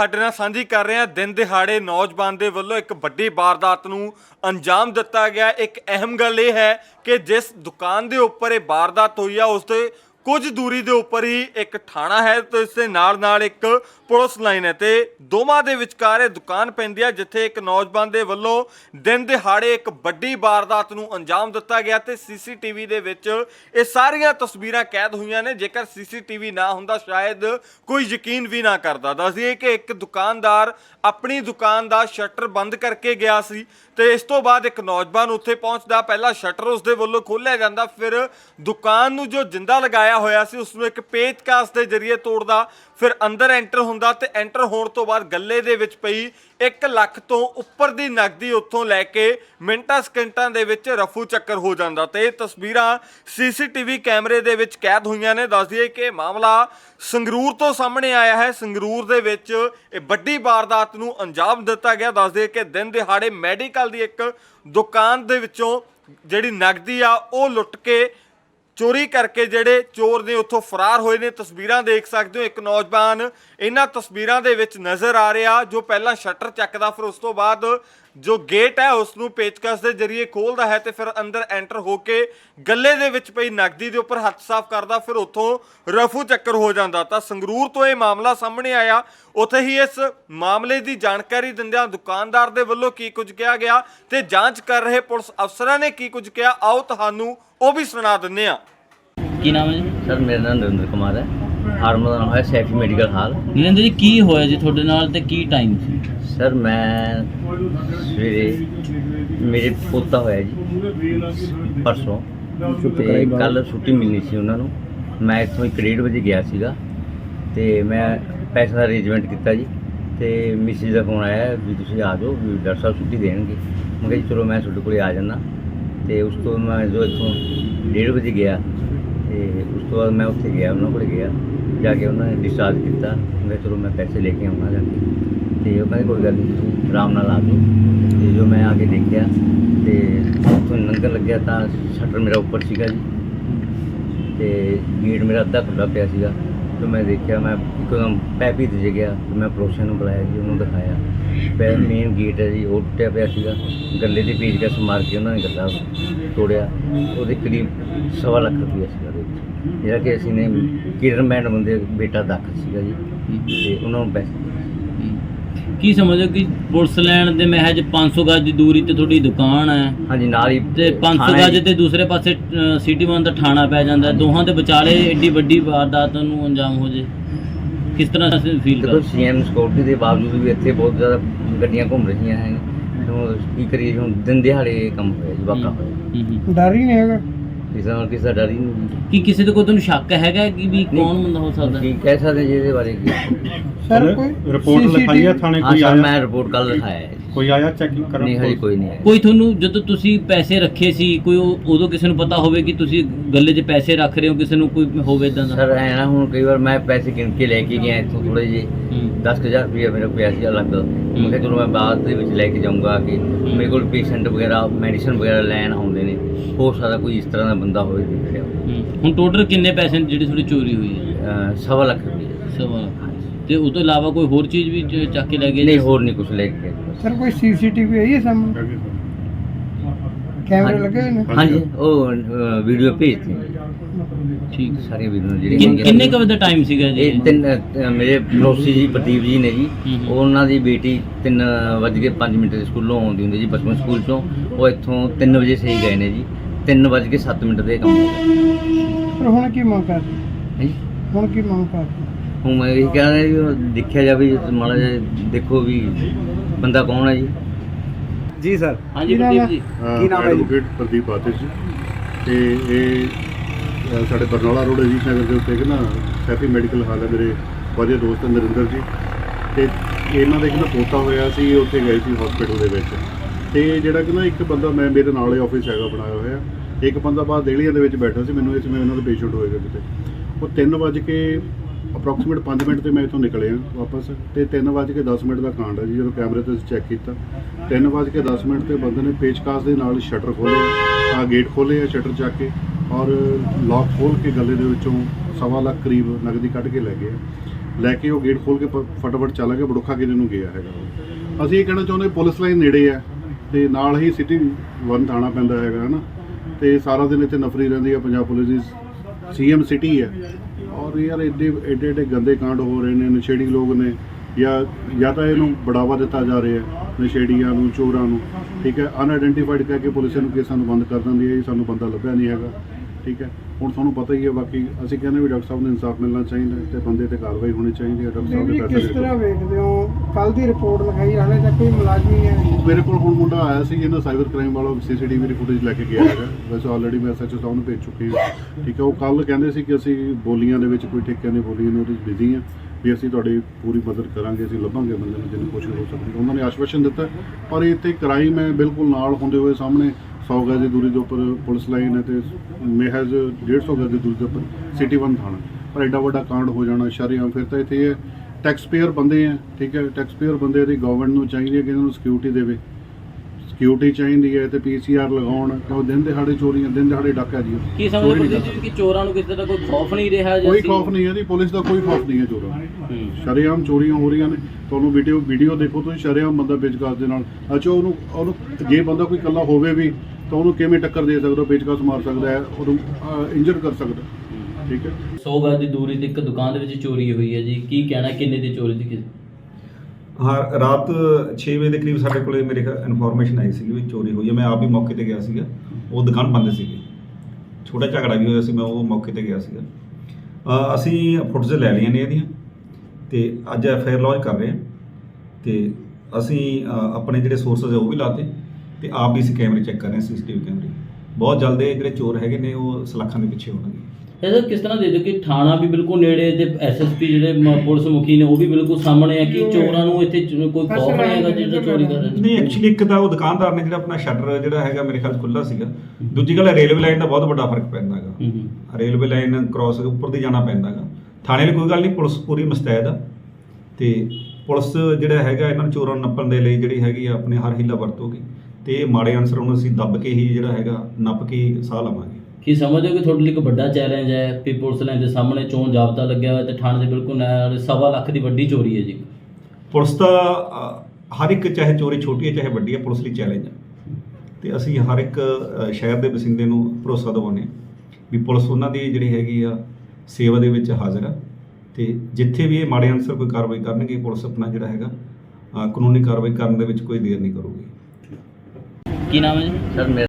ਸਾਡੇ ਨਾਲ ਸਾਂਝੀ ਕਰ ਰਹੇ ਹਾਂ। ਦਿਨ ਦਿਹਾੜੇ ਨੌਜਵਾਨ ਦੇ ਵੱਲੋਂ ਇੱਕ ਵੱਡੀ ਵਾਰਦਾਤ ਨੂੰ ਅੰਜਾਮ ਦਿੱਤਾ ਗਿਆ। ਇੱਕ ਅਹਿਮ ਗੱਲ ਇਹ ਹੈ ਕਿ ਜਿਸ ਦੁਕਾਨ ਦੇ ਉੱਪਰ ਇਹ ਵਾਰਦਾਤ ਹੋਈ ਆ, ਉਸ ਦੇ ਕੁਝ ਦੂਰੀ ਦੇ ਉੱਪਰ ਹੀ ਇੱਕ ਥਾਣਾ ਹੈ ਤੇ ਇਸ ਦੇ ਨਾਲ ਨਾਲ ਇੱਕ ਪੁਲਿਸ ਲਾਈਨ ਹੈ ਤੇ ਦੋਵਾਂ ਦੇ ਵਿਚਕਾਰ ਇਹ ਦੁਕਾਨ ਪੈਂਦੀ ਹੈ ਜਿੱਥੇ ਇੱਕ ਨੌਜਵਾਨ ਦੇ ਵੱਲੋਂ ਦਿਨ ਦਿਹਾੜੇ ਇੱਕ ਵੱਡੀ ਵਾਰਦਾਤ ਨੂੰ ਅੰਜਾਮ ਦਿੱਤਾ ਗਿਆ ਤੇ ਸੀਸੀਟੀਵੀ ਦੇ ਵਿੱਚ ਇਹ ਸਾਰੀਆਂ ਤਸਵੀਰਾਂ ਕੈਦ ਹੋਈਆਂ ਨੇ। ਜੇਕਰ ਸੀਸੀਟੀਵੀ ਨਾ ਹੁੰਦਾ, ਸ਼ਾਇਦ ਕੋਈ ਯਕੀਨ ਵੀ ਨਾ ਕਰਦਾ। ਦੱਸਦੀਏ ਕਿ ਇੱਕ ਦੁਕਾਨਦਾਰ ਆਪਣੀ ਦੁਕਾਨ ਦਾ ਸ਼ਟਰ ਬੰਦ ਕਰਕੇ ਗਿਆ ਸੀ ਤੇ ਇਸ ਤੋਂ ਬਾਅਦ ਇੱਕ ਨੌਜਵਾਨ ਉੱਥੇ ਪਹੁੰਚਦਾ। ਪਹਿਲਾਂ ਸ਼ਟਰ ਉਸ ਦੇ ਵੱਲੋਂ ਖੋਲ੍ਹਿਆ ਜਾਂਦਾ, ਫਿਰ ਦੁਕਾਨ ਨੂੰ ਜੋ ਜਿੰਦਾ ਲਗਾਇਆ ਹੋਇਆ ਸੀ, ਉਸ ਨੂੰ ਇੱਕ ਪੇਚਕਾਸ ਦੇ ਜ਼ਰੀਏ ਤੋੜਦਾ, ਫਿਰ ਅੰਦਰ ਐਂਟਰ ਹੁੰਦਾ ਤੇ ਐਂਟਰ ਹੋਣ ਤੋਂ ਬਾਅਦ ਗੱਲੇ ਦੇ ਵਿੱਚ ਪਈ 1 ਲੱਖ ਤੋਂ ਉੱਪਰ ਦੀ ਨਕਦੀ ਉੱਥੋਂ ਲੈ ਕੇ ਮਿੰਟਾਂ ਸਕਿੰਟਾਂ ਦੇ ਵਿੱਚ ਰਫੂ ਚੱਕਰ ਹੋ ਜਾਂਦਾ ਤੇ ਇਹ ਤਸਵੀਰਾਂ ਸੀਸੀਟੀਵੀ ਕੈਮਰੇ ਦੇ ਵਿੱਚ ਕੈਦ ਹੋਈਆਂ ਨੇ। ਦੱਸ ਦਈਏ ਕਿ ਮਾਮਲਾ ਸੰਗਰੂਰ ਤੋਂ ਸਾਹਮਣੇ ਆਇਆ ਹੈ। ਸੰਗਰੂਰ ਦੇ ਵਿੱਚ ਇਹ ਵੱਡੀ ਵਾਰਦਾਤ ਨੂੰ ਅੰਜਾਮ ਦਿੱਤਾ ਗਿਆ। ਦੱਸ ਦਈਏ ਕਿ ਦਿਨ ਦਿਹਾੜੇ ਮੈਡੀਕਲ ਦੀ ਇੱਕ ਦੁਕਾਨ ਦੇ ਵਿੱਚੋਂ ਜਿਹੜੀ ਨਕਦੀ ਆ, ਉਹ ਲੁੱਟ ਕੇ ਚੋਰੀ ਕਰਕੇ ਜਿਹੜੇ ਚੋਰ ਨੇ ਉੱਥੋਂ ਫਰਾਰ ਹੋਏ ਨੇ, ਤਸਵੀਰਾਂ ਦੇਖ ਸਕਦੇ ਹੋ। ਇੱਕ ਨੌਜਵਾਨ ਇਹਨਾਂ ਤਸਵੀਰਾਂ ਦੇ ਵਿੱਚ ਨਜ਼ਰ ਆ ਰਿਹਾ, ਜੋ ਪਹਿਲਾਂ ਸ਼ਟਰ ਚੱਕਦਾ, ਫਿਰ ਉਸ ਤੋਂ ਬਾਅਦ ਜੋ ਗੇਟ ਹੈ ਉਸ ਨੂੰ ਪੇਚਕਸ ਦੇ ਜ਼ਰੀਏ ਖੋਲਦਾ ਹੈ ਤੇ ਫਿਰ ਅੰਦਰ ਐਂਟਰ ਹੋ ਕੇ ਗੱਲੇ ਦੇ ਵਿੱਚ ਪਈ ਨਕਦੀ ਦੇ ਉੱਪਰ ਹੱਥ ਸਾਫ਼ ਕਰਦਾ ਫਿਰ ਉੱਥੋਂ ਰਫੂ ਚੱਕਰ ਹੋ ਜਾਂਦਾ। ਤਾਂ ਸੰਗਰੂਰ ਤੋਂ ਇਹ ਮਾਮਲਾ ਸਾਹਮਣੇ ਆਇਆ। ਉੱਥੇ ਹੀ ਇਸ ਮਾਮਲੇ ਦੀ ਜਾਣਕਾਰੀ ਦਿੰਦਿਆਂ ਦੁਕਾਨਦਾਰ ਦੇ ਵੱਲੋਂ ਕੀ ਕੁਝ ਕਿਹਾ ਗਿਆ ਤੇ ਜਾਂਚ ਕਰ ਰਹੇ ਪੁਲਿਸ ਅਫਸਰਾਂ ਨੇ ਕੀ ਕੁਝ ਕਿਹਾ। ਆਓ ਤੁਹਾਨੂੰ ਉਹ ਵੀ ਸੁਣਾ ਦਿੰਦੇ ਹਾਂ। ਕੀ ਨਾਮ ਹੈ ਜੀ? ਸਰ ਮੇਰਾ ਨਾਮ ਨਰਿੰਦਰ ਕੁਮਾਰ ਹੈ। ਫਾਰਮ ਦਾ ਨਾਮ ਹੈ ਸੈਫੀ ਮੈਡੀਕਲ ਹਾਲ। ਨਰਿੰਦਰ ਜੀ ਕੀ ਹੋਇਆ ਜੀ ਤੁਹਾਡੇ ਨਾਲ ਤੇ ਕੀ ਟਾਈਮ ਸੀ? ਸਰ ਮੈਂ ਸਵੇਰੇ ਮੇਰੇ ਪੋਤਾ ਹੋਇਆ ਜੀ ਪਰਸੋਂ। ਤੇ ਕੱਲ ਛੁੱਟੀ ਮਿਲਣੀ ਸੀ ਉਹਨਾਂ ਨੂੰ। ਮੈਂ ਇੱਥੋਂ ਇੱਕ ਡੇਢ ਵਜੇ ਗਿਆ ਸੀਗਾ। ਤੇ ਮੈਂ ਪੈਸੇ ਦਾ ਅਰੇਂਜਮੈਂਟ ਕੀਤਾ ਜੀ। ਤੇ ਮਿਸਿਸ ਦਾ ਫੋਨ ਆਇਆ ਵੀ ਤੁਸੀਂ ਆ ਜਾਓ ਵੀ ਡਾਕਟਰ ਸਾਹਿਬ ਛੁੱਟੀ ਦੇਣਗੇ। ਮੈਂ ਕਿਹਾ ਜੀ ਚਲੋ ਮੈਂ ਤੁਹਾਡੇ ਕੋਲੇ ਆ ਜਾਣਾ ਤੇ ਉਸ ਤੋਂ ਮੈਂ ਜੋ ਇੱਥੋਂ ਡੇਢ ਵਜੇ ਗਿਆ ਤੇ ਉਸ ਤੋਂ ਬਾਅਦ ਮੈਂ ਉੱਥੇ ਗਿਆ ਉਹਨਾਂ ਕੋਲ ਗਿਆ। ਜਾ ਕੇ ਉਹਨਾਂ ਨੇ ਡਿਸਚਾਰਜ ਕੀਤਾ ਮੈਂ ਚਲੋ ਮੈਂ ਪੈਸੇ ਲੈ ਕੇ ਆਉਣਾ ਜਾ ਕੇ। ਤੇ ਉਹ ਕਹਿੰਦੇ, ਕੋਈ ਗੱਲ ਨਹੀਂ ਤੁਸੀਂ ਆਰਾਮ ਨਾਲ ਆ ਜਾਓ। ਤੇ ਜੋ ਮੈਂ ਆ ਕੇ ਦੇਖਿਆ, ਤੇ ਉੱਥੋਂ ਲੰਗਰ ਲੱਗਿਆ ਤਾਂ ਸ਼ਟਰ ਮੇਰਾ ਉੱਪਰ ਸੀਗਾ ਜੀ। ਤੇ ਗੇਟ ਮੇਰਾ ਅੱਧਾ ਖੁੱਲਾ ਪਿਆ ਸੀਗਾ। ਤੇ ਮੈਂ ਦੇਖਿਆ, ਮੈਂ ਇੱਕਦਮ ਪੈਪੀ ਤੇ ਗਿਆ। ਤੇ ਮੈਂ ਪੜੋਸੀਆਂ ਨੂੰ ਬੁਲਾਇਆ ਜੀ, ਉਹਨੂੰ ਦਿਖਾਇਆ। ਪੈ ਮੇਨ ਗੇਟ ਹੈ ਜੀ, ਉਹ ਟੁੱਟਿਆ ਪਿਆ ਸੀਗਾ। ਗੱਲੇ ਦੇ ਪੇਚ ਕਸ ਮਾਰ ਕੇ ਉਹਨਾਂ ਨੇ ਗੱਲਾ ਤੋੜਿਆ। ਉਹਦੇ ਕਰੀਬ ਸਵਾ ਲੱਖ ਰੁਪਇਆ ਸੀਗਾ ਉਹਦੇ ਵਿੱਚ। ਜਿਹੜਾ ਕਿ ਅਸੀਂ ਨੇ ਕਿਰਨ ਬੰਦੇ ਬੇਟਾ ਦਾਖਲ ਸੀਗਾ ਜੀ ਤੇ ਉਹਨਾਂ ਨੂੰ ਪੈਸੇ। ਕੀ ਸਮਝੋ ਕਿ ਪੁਲਿਸ ਲੈਣ ਦੇ ਮਹਿਜ 500 ਗਜ ਦੀ ਦੂਰੀ ਤੇ ਤੁਹਾਡੀ ਦੁਕਾਨ ਹੈ ਹਾਂਜੀ ਨਾਲ ਹੀ ਤੇ 500 ਥਾਣਾ ਗਜ ਜੀ। ਤੇ ਦੂਸਰੇ ਪਾਸੇ ਅ, ਸਿਟੀ ਵਨ ਦਾ ਥਾਣਾ ਪੈ ਜਾਂਦਾ ਹੈ। ਦੋਹਾਂ ਦੇ ਵਿਚਾਲੇ ਏਡੀ ਵੱਡੀ ਵਾਰਦਾਤ ਨੂੰ ਅੰਜਾਮ ਹੋ ਜੇ ਕਿਸ ਤਰ੍ਹਾਂ ਤੁਸੀਂ ਫੀਲ ਦੇਖੋ ਕਰ ਸੀਐਮ ਸਿਕਿਉਰਿਟੀ ਦੇ ਬਾਵਜੂਦ ਵੀ ਇੱਥੇ ਬਹੁਤ ਜ਼ਿਆਦਾ ਗੱਡੀਆਂ ਘੁੰਮ ਰਹੀਆਂ ਹਨ ਹੁਣ ਕੀ ਕਰੀਏ ਹੁਣ ਦਿਨ ਦਿਹਾੜੇ ਇਹ ਕੰਮ ਹੋਇਆ ਜੀ ਵਾਕਾ ਹੋਇਆ ਹੂੰ, ਹੂੰ। ਡਰ ਹੀ ਨਹੀਂ ਹੈਗਾ ਕਿਸੇ ਨਾਲ ਕਿਸੇ ਦਾ ਡਰ ਹੀ ਨਹੀਂ ਜੀ ਕੀ ਕਿਸੇ ਤੇ ਕੋਈ ਤੁਹਾਨੂੰ ਸ਼ੱਕ ਹੈਗਾ ਕਿ ਵੀ ਕੌਣ ਬੰਦਾ ਹੋ ਸਕਦਾ ਹੈ? ਕੀ ਕਹਿ ਸਕਦੇ ਜੀ ਇਹਦੇ ਬਾਰੇ ਕੀ ਸਰ ਕੋਈ ਰਿਪੋਰਟ ਲਿਖਾਈ ਹੈ ਥਾਣੇ ਹਾਂ ਕੋਈ ਸਰ ਆਇਆ ਮੈਂ ਰਿਪੋਰਟ ਕੱਲ ਲਿਖਾਇਆ ਹੈ। ਕੋਈ ਆਇਆ ਚੈਕਿੰਗ ਕਰਨ ਨਹੀਂ ਹਜੇ ਕੋਈ ਨਹੀਂ ਆਇਆ। ਕੋਈ ਤੁਹਾਨੂੰ ਜਦੋਂ ਤੁਸੀਂ ਪੈਸੇ ਰੱਖੇ ਸੀ ਕੋਈ ਉਹ- ਉਦੋਂ ਕਿਸੇ ਨੂੰ ਪਤਾ ਹੋਵੇ ਕਿ ਤੁਸੀਂ ਗੱਲੇ 'ਚ ਪੈਸੇ ਰੱਖ ਰਹੇ ਹੋ ਕਿਸੇ ਨੂੰ ਕੋਈ ਹੋਵੇ ਇਦਾਂ ਦਾ? ਸਰ ਐ ਨਾ ਹੁਣ ਕਈ ਵਾਰ ਮੈਂ ਪੈਸੇ ਗਿਣ ਕੇ ਲੈ ਕੇ ਗਿਆ ਇੱਥੋਂ ਥੋੜੇ ਜਿਹੇ। ਹੂੰ। 10000 ਰੁਪਏ ਮੇਰੇ ਪਿਆ ਸੀ ਅਲੱਗ। ਮੈਂ ਕਿਹਾ ਚਲੋ ਮੈਂ ਬਾਅਦ ਦੇ ਵਿੱਚ ਲੈ ਕੇ ਜਾਊਂਗਾ ਕਿ। ਮੇਰੇ ਕੋਲ ਪੇਸ਼ੈਂਟ ਵਗੈਰਾ ਮੈਡੀਸਨ ਵਗੈਰਾ ਲੈਣ ਆਉਂਦੇ ਨੇ। ਹੋ ਸਕਦਾ ਕੋਈ ਇਸ ਤਰ੍ਹਾਂ ਦਾ ਬੰਦਾ ਹੋਵੇ ਦੇਖ ਰਿਹਾ। ਹੋਵੇ। ਹੂੰ। ਹੁਣ ਟੋਟਲ ਕਿੰਨੇ ਪੈਸੇ ਨੇ ਜਿਹੜੀ ਤੁਹਾਡੀ ਚੋਰੀ ਹੋਈ ਹੈ? ਅਹ ਸਵਾ ਲੱਖ ਰੁਪਏ ਸਵਾ ਲੱਖ। ਤੇ ਉਹ ਤੋਂ ਇਲਾਵਾ ਕੋਈ ਹੋਰ ਚੀਜ਼ ਵੀ ਚ- ਚੱਕ ਕੇ ਲੈ ਗਏ ਨਹੀਂ ਹੋਰ ਨਹੀਂ ਕੁਝ ਲੈ ਕੇ ਗਏ। ਸਰ ਕੋਈ ਸੀਸੀਟੀਵੀ ਆਈ ਹੈ ਸਾਹਮਣੇ? ਕੈਮਰੇ ਲੱਗੇ ਹੋਏ ਨੇ? ਹਾਂਜੀ ਉਹ ਵੀਡੀਓ ਭੇਜਤੀ ਠੀਕ। ਸਾਰੀਆਂ ਵੀਡੀਓ ਕਿ- ਜਿਹੜੀਆਂ ਕਿੰਨੇ ਕੁ ਵਜੇ ਦਾ ਟਾਈਮ ਸੀਗਾ ਜੀ? ਇਹ ਤਿੰਨ ਮੇਰੇ ਪੜੋਸੀ ਜੀ ਪ੍ਰਦੀਪ ਜੀ ਨੇ ਜੀ। ਹੂੰ ਹੂੰ। ਉਹਨਾਂ ਦੀ ਬੇਟੀ 3 ਵਜੇ ਕੇ 5 ਮਿੰਟ ਦੇ ਸਕੂਲੋਂ ਆਉਂਦੀ ਹੁੰਦੀ ਜੀ ਬਚਪਨ ਸਕੂਲ ਚੋਂ। ਉਹ ਇੱਥੋਂ 3 ਵਜੇ ਸਹੀ ਗਏ ਨੇ ਜੀ। 3 ਵਜੇ ਕੇ 7 ਮਿੰਟ ਦੇ ਕੰਮ ਹੋ ਗਏ ਪਰ ਹੁਣ ਕੀ ਮੰਗ ਕਰਦੇ? ਹੈਂ ਜੀ। ਹੁਣ ਕੀ ਮੰਗ ਕਰਦੇ? ਹੁਣ ਮੈਂ ਇਹ ਕਹਿ ਰਿਹਾ ਜੀ ਉਹ ਦੇਖਿਆ ਜਾਵੇ ਮਾੜਾ ਜਿਹਾ ਦੇਖੋ ਵੀ ਬੰਦਾ ਕੌਣ ਹੈ ਜੀ। ਜੀ ਸਰ। ਹਾਂਜੀ ਕੀ ਪ੍ਰਦੀਪ? ਜੀ। ਕੀ ਨਾਮ ਹੈ ਜੀ? ਐਡਵੋਕੇਟ ਪ੍ਰਦੀਪ ਬਾਤੇ ਜੀ। ਤੇ ਇਹ ਸਾਡੇ ਬਰਨਾਲਾ ਰੋਡ ਅਜੀਤ ਨਗਰ ਦੇ ਉੱਤੇ ਇੱਕ ਨਾ ਸੈਫੀ ਮੈਡੀਕਲ ਹਾਲ ਹੈ ਮੇਰੇ ਵਧੀਆ ਦੋਸਤ ਨਰਿੰਦਰ ਜੀ। ਤੇ ਇਹਨਾਂ ਦਾ ਇੱਕ ਨਾ ਪੋਤਾ ਹੋਇਆ ਸੀ ਉੱਥੇ ਗਏ ਸੀ ਹਸਪੀਟਲ ਦੇ ਵਿੱਚ। ਤੇ ਜਿਹੜਾ ਕਿ ਨਾ ਇੱਕ ਬੰਦਾ ਮੈਂ ਮੇਰੇ ਨਾਲ ਹੀ ਆਫਿਸ ਹੈਗਾ ਬਣਾਇਆ ਹੋਇਆ। ਇੱਕ ਬੰਦਾ ਬਾਹਰ ਦੇਹਲੀਆਂ ਦੇ ਵਿੱਚ ਬੈਠਾ ਸੀ ਮੈਨੂੰ ਇਸ ਮੈਂ ਉਹਨਾਂ ਦਾ ਪੇਸ਼ੈਂਟ ਹੋਏਗਾ ਕਿਤੇ। ਉਹ 3 ਵਜੇ ਕੇ ਅਪਰੋਕਸੀਮੇਟ 5 ਮਿੰਟ ਤੇ ਮੈਂ ਇੱਥੋਂ ਨਿਕਲਿਆ ਵਾਪਸ ਤੇ 3 ਵਜੇ ਕੇ 10 ਮਿੰਟ ਦਾ ਕਾਂਡ ਹੈ ਜੀ, ਜਦੋਂ ਕੈਮਰੇ ਤੇ ਅਸੀਂ ਚੈੱਕ ਕੀਤਾ। 3 ਵਜੇ ਕੇ 10 ਮਿੰਟ ਤੇ ਬੰਦੇ ਨੇ ਪੇਚਕਾਸ ਦੇ ਨਾਲ ਸ਼ਟਰ ਖੋਲ੍ਹਿਆ ਆ ਗੇਟ ਖੋਲ੍ਹੇ ਆ ਸ਼ਟਰ ਚੱਕ ਕੇ ਔਰ ਲੌਕ ਖੋਲ ਕੇ ਗੱਲੇ ਦੇ ਵਿੱਚੋਂ ਸਵਾ ਲੱਖ ਕਰੀਬ ਨਗਦੀ ਕੱਢ ਕੇ ਲੈ ਗਏ। ਲੈ ਕੇ ਉਹ ਗੇਟ ਖੋਲ ਕੇ ਪ- ਫਟਾਫਟ ਚਲਾ ਗਿਆ ਬੜੁੱਖਾ ਕਿਲੇ ਨੂੰ ਗਿਆ ਹੈਗਾ ਅਸੀਂ ਇਹ ਕਹਿਣਾ ਚਾਹੁੰਦੇ ਪੁਲਿਸ ਲਾਈਨ ਨੇੜੇ ਆ ਤੇ ਨਾਲ ਹੀ ਸਿਟੀ ਵਨ ਥਾਣਾ ਪੈਂਦਾ ਹੈਗਾ ਹਨਾ, ਤੇ ਸਾਰਾ ਦਿਨ ਇੱਥੇ ਨਫਰੀ ਰਹਿੰਦੀ ਆ ਪੰਜਾਬ ਪੁਲਿਸ ਦੀ। ਸੀਐਮ ਸਿਟੀ ਹੈ। ਔਰ ਯਾਰ ਐਡੇ ਐਡੇ ਐਡੇ ਗੰਦੇ ਕਾਂਡ ਹੋ ਰਹੇ ਨੇ, ਨਸ਼ੇੜੀ ਲੋਕ ਨੇ। ਜਾਂ ਜਾਂ ਤਾਂ ਇਹਨੂੰ ਬੜਾਵਾ ਦਿੱਤਾ ਜਾ ਰਿਹਾ ਹੈ, ਨਸ਼ੇੜੀਆਂ ਨੂੰ, ਚੋਰਾਂ ਨੂੰ। ਠੀਕ ਹੈ ਅਨਆਇਡੈਂਟੀਫਾਈਡ ਕਰਕੇ ਪੁਲਿਸ ਇਹਨੂੰ ਕੇਸਾਂ ਨੂੰ ਬੰਦ ਕਰ ਦਿੰਦੀ ਹੈ ਜੀ ਸਾਨੂੰ ਬੰਦਾ ਲੱਭਿਆ ਨਹੀਂ ਹੈਗਾ। ਠੀਕ ਹੈ। ਹੁਣ ਤੁਹਾਨੂੰ ਪਤਾ ਹੀ ਹੈ ਬਾਕੀ ਅਸੀਂ ਕਹਿੰਦੇ ਵੀ ਡਾਕਟਰ ਸਾਹਿਬ ਨੂੰ ਇਨਸਾਫ ਮਿਲਣਾ ਚਾਹੀਦਾ ਤੇ ਬੰਦੇ ਤੇ ਕਾਰਵਾਈ ਹੋਣੀ ਚਾਹੀਦੀ ਹੈ ਡਾਕਟਰ ਸਾਹਿਬ ਦੇ ਕਿਸ ਪੈਸੇ ਤਰ੍ਹਾਂ ਵੇਖਦੇ ਹੋ? ਕੱਲ ਦੀ ਰਿਪੋਰਟ ਲਿਖਾਈ ਹਾਲੇ ਤੱਕ ਕੋਈ ਮੁਲਾਜ਼ਮ ਹੈ? ਮੇਰੇ ਕੋਲ ਹੁਣ ਮੁੰਡਾ ਆਇਆ ਸੀ ਜਿਹਨਾਂ ਸਾਈਬਰ ਕ੍ਰਾਈਮ ਵਾਲਾ ਸੀਸੀਟੀਵੀ ਦੀ ਫੁਟੇਜ ਲੈ ਕੇ ਗਿਆ ਹੈਗਾ। ਵੈਸੇ ਆਲਰੇਡੀ ਮੈਂ ਐਸਐਚਓ ਸਾਹਿਬ ਨੂੰ ਭੇਜ ਚੁੱਕੀ ਹਾਂ। ਠੀਕ ਹੈ ਉਹ ਕੱਲ ਕਹਿੰਦੇ ਸੀ ਕਿ ਅਸੀਂ ਬੋਲੀਆਂ ਦੇ ਵਿੱਚ ਕੋਈ ਠੇਕਿਆਂ ਦੀ ਬੋਲੀਆਂ ਨੇ ਉਹਦੇ ਵਿੱਚ ਬਿਜ਼ੀ ਹਾਂ। ਵੀ ਅਸੀਂ ਤੁਹਾਡੀ ਪੂਰੀ ਮਦਦ ਕਰਾਂਗੇ ਅਸੀਂ ਲੱਭਾਂਗੇ ਬੰਦੇ ਨੂੰ ਜਿੰਨੀ ਕੋਸ਼ਿਸ਼ ਹੋ ਸਕਦੀ ਉਹਨਾਂ ਨੇ ਆਸ਼ਵਾਸਨ ਦਿੱਤਾ ਪਰ ਇੱਥੇ ਕ੍ਰਾਈਮ ਹੈ ਬਿਲਕੁਲ ਨਾਲ ਹੁੰਦੇ ਹੋਏ ਸਾਹਮਣੇ 100 ਗਜ਼ ਦੀ ਦੂਰੀ ਦੇ ਉੱਪਰ ਪੁਲਿਸ ਲਾਈਨ ਹੈ ਤੇ ਮਹਿਜ਼ 150 ਗਜ਼ ਦੀ ਦੂਰੀ ਦੇ ਉੱਪਰ ਸਿਟੀ ਵਨ ਥਾਣਾ। ਪਰ ਐਡਾ ਵੱਡਾ ਕਾਂਡ ਹੋ ਜਾਣਾ ਸ਼ਰੇਆਮ ਫਿਰ ਤਾਂ ਇੱਥੇ ਇਹ ਟੈਕਸ ਪੇਅਰ ਬੰਦੇ ਆ ਠੀਕ ਹੈ? ਟੈਕਸ ਪੇਅਰ ਬੰਦੇ ਦੀ ਗਵਰਨਮੈਂਟ ਨੂੰ ਚਾਹੀਦੀ ਹੈ ਕਿ ਇਹਨਾਂ ਨੂੰ ਸਿਕਿਉਰਿਟੀ ਦੇਵੇ। ਸਿਕਿਉਰਿਟੀ ਚਾਹੀਦੀ ਹੈ ਤੇ ਪੀਸੀਆਰ ਲਗਾਉਣ ਕਿਉਂ ਦਿਨ ਦਿਹਾੜੇ ਚੋਰੀਆਂ ਦਿਨ ਦਿਹਾੜੇ ਡਾਕਾ ਜੀ। ਕੀ ਸਮਝਦੇ ਕਰਦੇ। ਜੀ ਕਿ ਚੋਰਾਂ ਨੂੰ ਕਿਸੇ ਦਾ ਕੋਈ ਖੌਫ ਨਹੀਂ ਰਿਹਾ ਜਾਂ ਕੋਈ ਖੌਫ ਨਹੀਂ ਹੈ ਜੀ ਪੁਲਿਸ ਦਾ ਕੋਈ ਖੌਫ ਨਹੀਂ ਹੈ ਚੋਰਾਂ ਨੂੰ। ਹੂੰ। ਸ਼ਰੇਆਮ ਚੋਰੀਆਂ ਹੋ ਰਹੀਆਂ ਨੇ। ਤੁਹਾਨੂੰ ਵੀਡੀਓ ਵੀਡੀਓ ਦੇਖੋ ਤੁਸੀਂ ਸ਼ਰੇਆਮ ਬੰਦਾ ਪੇਚਕਸ ਦੇ ਨਾਲ। ਅੱਛਾ ਉਹਨੂੰ ਉਹਨੂੰ ਜੇ ਬੰਦਾ ਕੋਈ ਇਕੱਲਾ ਹੋਵੇ ਵੀ ਤਾਂ ਉਹਨੂੰ ਕਿਵੇਂ ਟੱਕਰ ਦੇ ਸਕਦਾ ਪੇਚਕਸ ਮਾਰ ਸਕਦਾ ਹੈ ਉਹਨੂੰ ਇੰਜਰ ਕਰ ਸਕਦਾ। ਠੀਕ ਹੈ? 100 ਗਜ਼ ਦੀ ਦੂਰੀ ਤੇ ਇੱਕ ਦੁਕਾਨ ਦੇ ਵਿੱਚ ਚੋਰੀ ਹੋਈ ਹੈ ਜੀ। ਕੀ ਕਹਿਣਾ ਕਿੰਨੇ ਦੀ ਚੋਰੀ ਦੀ ਕਿਸ ਹਾਂ ਰਾਤ 6 ਵਜੇ ਦੇ ਕਰੀਬ ਸਾਡੇ ਕੋਲੇ ਮੇਰੇ ਇਨਫੋਰਮੇਸ਼ਨ ਆਈ ਸੀ ਵੀ ਚੋਰੀ ਹੋਈ ਹੈ। ਮੈਂ ਆਪ ਹੀ ਮੌਕੇ ਤੇ ਗਿਆ ਸੀਗਾ। ਉਹ ਦੁਕਾਨ ਬੰਦ ਸੀਗੀ। ਛੋਟਾ ਝਗੜਾ ਵੀ ਹੋਇਆ ਸੀ ਮੈਂ ਉਹ ਮੌਕੇ ਤੇ ਗਿਆ ਸੀਗਾ। ਅਸੀਂ ਫੁਟੇਜ ਲੈ ਲਈਆਂ ਨੇ ਇਹਦੀਆਂ ਤੇ ਅੱਜ ਐਫ ਆਈ ਆਰ ਲੌਂਚ ਕਰ ਰਹੇ ਹਾਂ। ਤੇ ਅਸੀਂ ਆਪਣੇ ਜਿਹੜੇ ਸੋਰਸਸ ਹੈ ਉਹ ਵੀ ਲਾਤੇ। ਤੇ ਆਪ ਵੀ ਅਸੀਂ ਕੈਮਰੇ ਚੈੱਕ ਕਰ ਰਹੇ ਹਾਂ ਸੀਸੀਟੀਵੀ ਕੈਮਰੇ। ਬਹੁਤ ਜਲਦ ਇਹ ਜਿਹੜੇ ਚੋਰ ਹੈਗੇ ਨੇ ਉਹ ਸਲਾਖਾਂ ਦੇ ਪਿੱਛੇ ਹੋਣਗੇ। ਇਹਦਾ ਕਿਸ ਤਰ੍ਹਾਂ ਦੇ ਦਿਓ ਕਿ ਥਾਣਾ ਵੀ ਬਿਲਕੁਲ ਨੇੜੇ ਤੇ ਐਸਐਸਪੀ ਜਿਹੜੇ ਮ- ਪੁਲਿਸ ਮੁਖੀ ਨੇ ਉਹ ਵੀ ਬਿਲਕੁਲ ਸਾਹਮਣੇ ਆ ਕਿ ਚੋਰਾਂ ਨੂੰ ਇੱਥੇ ਚ- ਕੋਈ ਖੌਫ ਨਹੀਂ ਹੈਗਾ ਜਿਹੜਾ ਚੋਰੀ ਕਰ ਰਹੇ ਨੇ? ਨਹੀਂ ਐਕਚੁਅਲੀ ਇੱਕ ਤਾਂ ਉਹ ਦੁਕਾਨਦਾਰ ਨੇ ਜਿਹੜਾ ਆਪਣਾ ਸ਼ਟਰ ਜਿਹੜਾ ਹੈਗਾ ਮੇਰੇ ਖਿਆਲ ਖੁੱਲਾ ਸੀਗਾ। ਦੂਜੀ ਗੱਲ ਰੇਲਵੇ ਲਾਈਨ ਦਾ ਬਹੁਤ ਵੱਡਾ ਫ਼ਰਕ ਪੈਂਦਾ ਹੈਗਾ। ਹੂੰ ਹੂੰ। ਰੇਲਵੇ ਲਾਈਨ ਕ੍ਰਾਸ ਉੱਪਰ ਦੀ ਜਾਣਾ ਪੈਂਦਾ ਹੈਗਾ। ਥਾਣੇ ਲਈ ਕੋਈ ਗੱਲ ਨਹੀਂ ਪੁਲਿਸ ਪੂਰੀ ਮੁਸਤੈਦ ਆ। ਤੇ ਪੁਲਿਸ ਜਿਹੜਾ ਹੈਗਾ ਇਹਨਾਂ ਨੂੰ ਚੋਰਾਂ ਨੂੰ ਨੱਪਣ ਦੇ ਲਈ ਜਿਹੜੀ ਹੈਗੀ ਆ ਆਪਣੇ ਹਰ ਹੀਲਾ ਵਰਤੋਗੀ। ਤੇ ਇਹ ਮਾੜੇ ਅਨਸਰ ਨੂੰ ਅਸੀਂ ਦੱਬ ਕੇ ਹੀ ਜਿਹੜਾ ਹੈਗਾ ਨੱਪ ਕੇ ਸਾਹ ਲਵਾਂਗੇ। ਕੀ ਸਮਝਦੇ ਹੋ ਕਿ ਤੁਹਾਡੇ ਲਈ ਇੱਕ ਵੱਡਾ ਚੈਲੰਜ ਹੈ? ਵੀ ਪੁਲਿਸ ਲਾਈਨ ਦੇ ਸਾਹਮਣੇ ਚੋਣ ਜਾਬਤਾ ਲੱਗਿਆ ਹੋਇਆ ਤੇ ਥਾਣੇ ਦੇ ਬਿਲਕੁਲ ਨਾਲ ਸਵਾ ਲੱਖ ਦੀ ਵੱਡੀ ਚੋਰੀ ਹੈ ਜੀ। ਪੁਲਿਸ ਦਾ ਅ, ਹਰ ਇੱਕ ਚਾਹੇ ਚੋਰੀ ਛੋਟੀ ਹੈ ਚਾਹੇ ਵੱਡੀ ਹੈ ਪੁਲਿਸ ਲਈ ਚੈਲੰਜ ਹੈ। ਤੇ ਅਸੀਂ ਹਰ ਇੱਕ ਅ, ਸ਼ਹਿਰ ਦੇ ਵਸਿੰਦੇ ਨੂੰ ਭਰੋਸਾ ਦਿਵਾਉਂਦੇ ਹਾਂ ਵੀ ਪੁਲਿਸ ਉਹਨਾਂ ਦੀ ਜਿਹੜੀ ਹੈਗੀ ਆ ਸੇਵਾ ਦੇ ਵਿੱਚ ਹਾਜ਼ਰ ਆ। ਤੇ ਜਿੱਥੇ ਵੀ ਇਹ ਮਾੜੇ ਅਨਸਰ ਕੋਈ ਕਾਰਵਾਈ ਕਰਨਗੇ ਪੁਲਿਸ ਆਪਣਾ ਜਿਹੜਾ ਹੈਗਾ ਅ, ਕਾਨੂੰਨੀ ਕਾਰਵਾਈ ਕਰਨ ਦੇ ਵਿੱਚ ਕੋਈ ਦੇਰ ਨਹੀਂ ਕਰੂਗੀ। ਕੀ ਨਾਮ ਹੈ ਜੀ? ਸਰ ਮੇਰਾ